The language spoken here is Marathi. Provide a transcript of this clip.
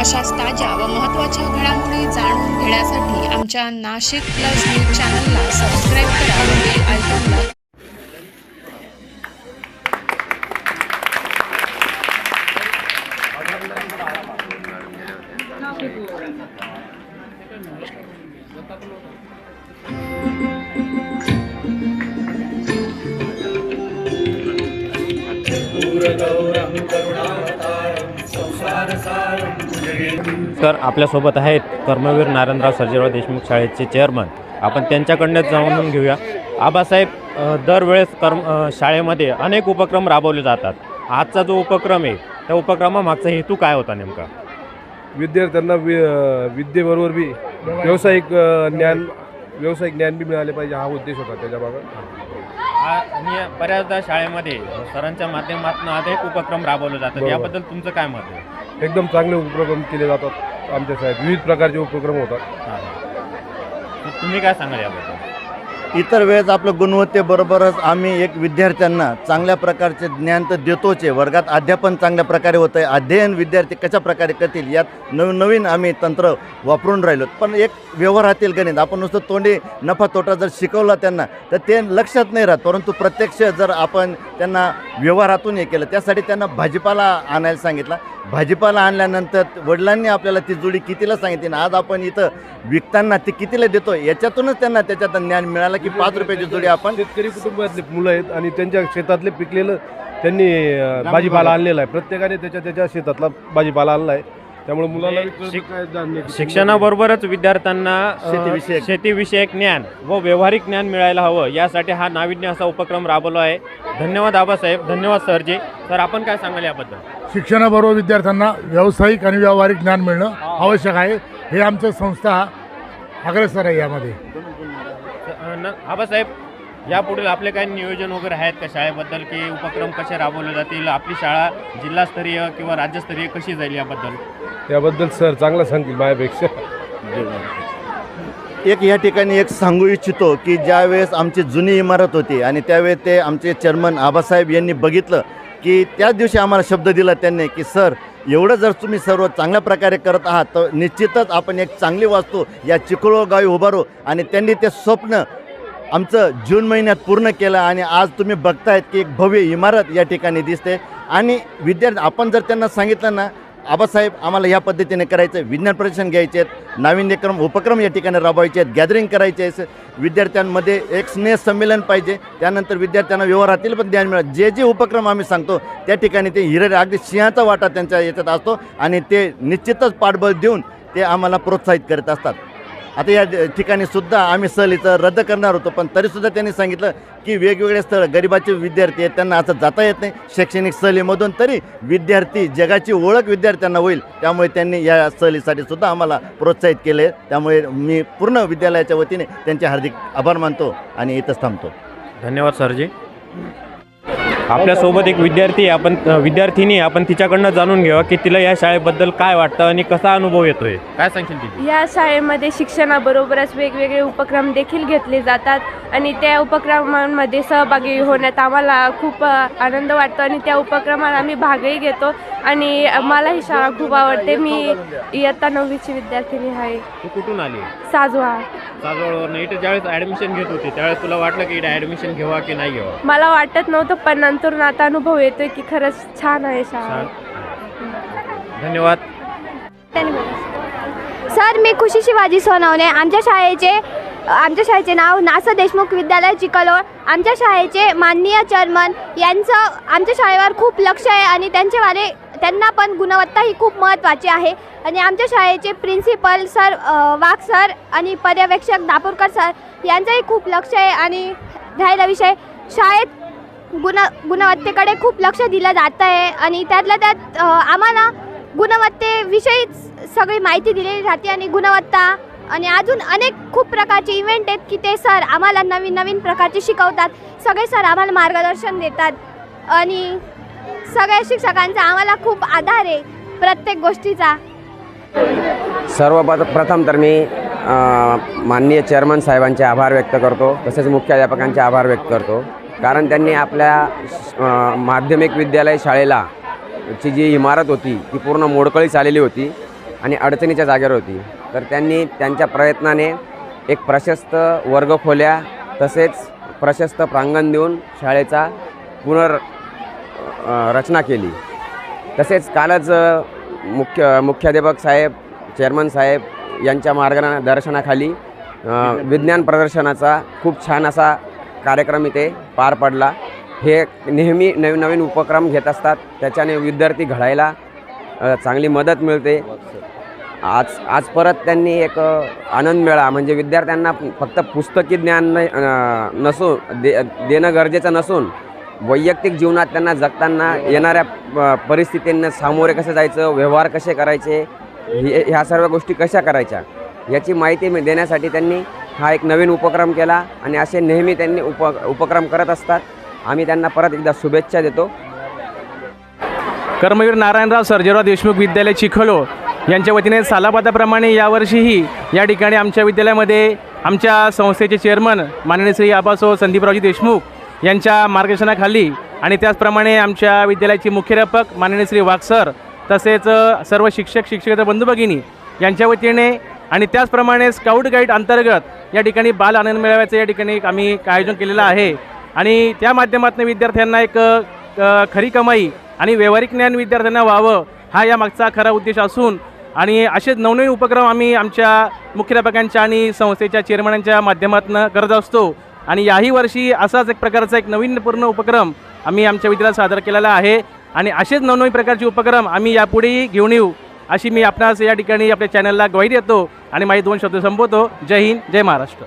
अशाच ताज्या व महत्त्वाच्या घडामोडी जाणून घेण्यासाठी आमच्या नाशिक प्लस न्यूज चॅनलला सबस्क्राईब करा बेल आयकॉनला तर आपल्यासोबत आहेत. कर्मवीर नारायणराव सर्जेराव देशमुख शाळेचे चेअरमन आपण त्यांच्याकडनं जाणून घेऊया. आबासाहेब दरवेळेस कर्म शाळेमध्ये अनेक उपक्रम राबवले जातात. आजचा जो उपक्रम आहे त्या उपक्रमामागचा हेतू काय होता नेमका? विद्यार्थ्यांना वि विद्येबरोबर बी व्यावसायिक ज्ञान व्यावसायिक ज्ञान बी मिळाले पाहिजे हा उद्देश होता त्याच्यामागं. आ- आणि बऱ्याचदा शाळेमध्ये सरांच्या माध्यमातून अनेक उपक्रम राबवले जातात. याबद्दल तुमचं काय मत आहे? एकदम चांगले उपक्रम केले जातात. आमच्या शाळेत विविध प्रकारचे उपक्रम होतात. हां. तुम्ही काय सांगाल याबद्दल? इतर वेळेस आपलं गुणवत्तेबरोबरच आम्ही एक विद्यार्थ्यांना चांगल्या प्रकारचे ज्ञान तर देतोच. आहे वर्गात अध्यापन चांगल्या प्रकारे होतं आहे अध्ययन विद्यार्थी कशा प्रकारे करतील यात नवीन नवीन आम्ही तंत्र वापरून राहिलो. पण एक व्यवहारातील गणित. आपण नुसतं तोंडी नफा तोटा जर शिकवला त्यांना तर ते लक्षात नाही राहत. परंतु प्रत्यक्ष जर आपण त्यांना व्यवहारातून हे केलं त्यासाठी त्यांना भाजीपाला आणायला सांगितला भाजीपाला आणल्यानंतर वडिलांनी आपल्याला ती जोडी कितीला सांगितली आणि आज आपण इथं विकताना ती कितीला देतो याच्यातूनच त्यांना त्याच्यात ज्ञान मिळालं की पाच रुपयाची जोडी आपण शेतकरी कुटुंबातले मुलं आहेत आणि त्यांच्या शेतातले पिकलेलं त्यांनी भाजीपाला आणलेला आहे. प्रत्येकाने त्याच्या त्याच्या शेतातला भाजीपाला आणला आहे. त्यामुळे मुलाला शिक्षणाबरोबरच विद्यार्थ्यांना शेतीविषयक- शेतीविषयक ज्ञान व व्यावहारिक ज्ञान मिळायला हवं यासाठी हा नाविन्य असा उपक्रम राबवला आहे. धन्यवाद आबासाहेब धन्यवाद सरजी. सर आपण काय सांगाल याबद्दल? शिक्षणाबरोबर विद्यार्थ्यांना व्यावसायिक आणि व्यावहारिक ज्ञान मिळणं आवश्यक आहे. हे आमचं संस्था अग्रेसर आहे यामध्ये. आबासाहेब यापुढील आपले काही नियोजन वगैरे आहेत का शाळेबद्दल? की उपक्रम कसे राबवले जातील? आपली शाळा जिल्हास्तरीय किंवा राज्यस्तरीय कशी जाईल याबद्दल? त्याबद्दल सर चांगलं सांगतील माझ्यापेक्षा. एक या ठिकाणी एक सांगू इच्छितो की ज्यावेळेस आमची जुनी इमारत होती आणि त्यावेळेस ते आमचे चेअरमन आबासाहेब यांनी बघितलं की त्याच दिवशी आम्हाला शब्द दिला त्यांनी की सर एवढं जर तुम्ही सर्व चांगल्या प्रकारे करत आहात तर निश्चितच आपण एक चांगली वास्तू या चिखलो गावी उभारू आणि त्यांनी ते स्वप्न आमचं जून महिन्यात पूर्ण केलं आणि आज तुम्ही बघतायत की एक भव्य इमारत या ठिकाणी दिसते. आणि विद्यार्थी आपण जर त्यांना सांगितलं ना आबासाहेब आम्हाला या पद्धतीने करायचं आहे विज्ञान प्रदर्शन घ्यायचे आहेत नाविन्यक्रम उपक्रम या ठिकाणी राबवायचे आहेत गॅदरिंग करायचे आहे विद्यार्थ्यांमध्ये एक स्नेह संमेलन पाहिजे त्यानंतर विद्यार्थ्यांना व्यवहारातील पण ज्ञान मिळेल. जे जे उपक्रम आम्ही सांगतो त्या ठिकाणी ते हिरे अगदी सिंहाचा वाटा त्यांच्या याच्यात असतो आणि ते निश्चितच पाठबळ देऊन ते आम्हाला प्रोत्साहित करत असतात. आता या ठिकाणी सुद्धा आम्ही सहल इथं रद्द करणार होतो पण तरीसुद्धा त्यांनी सांगितलं की वेगवेगळे स्थळ गरिबाचे विद्यार्थी आहेत त्यांना असं जाता येत नाही. शैक्षणिक सहलीमधून तरी विद्यार्थी जगाची ओळख विद्यार्थ्यांना होईल. त्यामुळे त्यांनी या सहलीसाठी सुद्धा आम्हाला प्रोत्साहित केले त्यामुळे मी पूर्ण विद्यालयाच्या वतीने त्यांचे हार्दिक आभार मानतो आणि इथंच थांबतो. धन्यवाद सरजी. आपल्यासोबत एक विद्यार्थी आहे. आपण विद्यार्थिनी. आपण तिच्याकडनं जाणून घेऊया की तिला या शाळेबद्दल काय वाटतं आणि कसा अनुभव येतोय. काय सांगशील तिची या शाळेमध्ये शिक्षणाबरोबरच वेगवेगळे उपक्रम देखील घेतले जातात आणि त्या उपक्रमांमध्ये सहभागी होण्यात आम्हाला खूप आनंद वाटतो आणि त्या उपक्रमात आम्ही भागही घेतो. आणि मला ही शाळा खूप आवडते. मी इयत्ता नववीची विद्यार्थिनी आहे. तू कुठून आली? साजवा. साजवळवरनं. इथे ज्यावेळेस ॲडमिशन घेत होती त्यावेळेस तुला वाटलं की इथे ॲडमिशन घ्यावा की नाही घ्यावा मला वाटत नव्हतं पण नंतर आता अनुभव येतोय की खरंच छान आहे शाळा. धन्यवाद. सर मी खुशी शिवाजी सोनवणे. आमच्या शाळेचे आमच्या शाळेचे नाव नासा देशमुख विद्यालय चिकलोळ. आमच्या शाळेचे माननीय चेअरमन यांचं आमच्या शाळेवर खूप लक्ष आहे आणि त्यांच्यावारे त्यांना पण गुणवत्ता ही खूप महत्त्वाची आहे. आणि आमच्या शाळेचे प्रिन्सिपल सर वाघ सर आणि पर्यवेक्षक दापूरकर सर यांचंही खूप लक्ष आहे. आणि राहिला विषय शाळेत गुण गुणवत्तेकडे खूप लक्ष दिलं जात आहे आणि त्यातल्या त्यात आम्हाला गुणवत्तेविषयीच सगळी माहिती दिलेली राहते आणि गुणवत्ता आणि अजून अनेक खूप प्रकारचे इव्हेंट आहेत की ते सर आम्हाला नवीन नवीन प्रकारचे शिकवतात. सगळे सर आम्हाला मार्गदर्शन देतात. आणि सगळ्या शिक्षकांचा आम्हाला खूप आधार आहे प्रत्येक गोष्टीचा. सर्व प्रथम तर मी माननीय चेअरमन साहेबांचे आभार व्यक्त करतो. तसेच मुख्याध्यापकांचे आभार व्यक्त करतो. कारण त्यांनी आपल्या माध्यमिक विद्यालय शाळेला ची जी इमारत होती ती पूर्ण मोडकळीस आलेली होती आणि अडचणीच्या जागेवर होती. तर त्यांनी त्यांच्या प्रयत्नाने एक प्रशस्त वर्गखोल्या तसेच प्रशस्त प्रांगण देऊन शाळेचा पुनर रचना केली. तसेच कालच मुख्य मुख्याध्यापक साहेब चेअरमन साहेब यांच्या मार्गदर्शनाखाली विज्ञान प्रदर्शनाचा खूप छान असा कार्यक्रम इथे पार पडला. हे नेहमी नवीन नवीन उपक्रम घेत असतात. त्याच्याने विद्यार्थी घडायला चांगली मदत मिळते. आज आज परत त्यांनी एक आनंद मिळा म्हणजे विद्यार्थ्यांना फक्त पुस्तकी ज्ञान नाही, नसून दे देणं गरजेचं नसून वैयक्तिक जीवनात त्यांना जगताना येणाऱ्या परिस्थितींना सामोरे कसं जायचं व्यवहार कसे करायचे हे ह्या सर्व गोष्टी कशा करायच्या याची माहिती मी देण्यासाठी त्यांनी हा एक नवीन उपक्रम केला आणि असे नेहमी त्यांनी उप उपक्रम करत असतात. आम्ही त्यांना परत एकदा शुभेच्छा देतो. कर्मवीर नारायणराव सर्जेराव देशमुख विद्यालय चिखलो यांच्या वतीने सालाबादाप्रमाणे यावर्षीही या ठिकाणी आमच्या विद्यालयामध्ये आमच्या संस्थेचे चेअरमन माननीय श्री आबासो संदीपरावजी देशमुख यांच्या मार्गदर्शनाखाली आणि त्याचप्रमाणे आमच्या विद्यालयाचे मुख्याध्यापक माननीय श्री वागसर तसेच सर्व शिक्षक शिक्षकेतर बंधू भगिनी यांच्या वतीने आणि त्याचप्रमाणे स्काउट गाईड अंतर्गत या ठिकाणी बाल आनंद मेळाव्याचं या ठिकाणी एक आम्ही आयोजन केलेलं आहे. आणि त्या माध्यमातून विद्यार्थ्यांना एक खरी कमाई आणि व्यावहारिक ज्ञान विद्यार्थ्यांना व्हावं हा या मागचा खरा उद्देश असून आणि असेच नवनवीन उपक्रम आम्ही आमच्या मुख्याध्यापकांच्या आणि संस्थेच्या चेअरमनांच्या माध्यमातून करत असतो. आणि याही वर्षी असाच एक प्रकारचा एक नवीनपूर्ण उपक्रम आम्ही आमच्या विद्यालयात सादर केलेला आहे. आणि असेच नवनवीन प्रकारचे उपक्रम आम्ही यापुढेही घेऊन येऊ. अशी मी आपणास या ठिकाणी आपल्या चॅनलला ग्वाही देतो आणि माझे दोन शब्द संपवतो. जय हिंद जय महाराष्ट्र.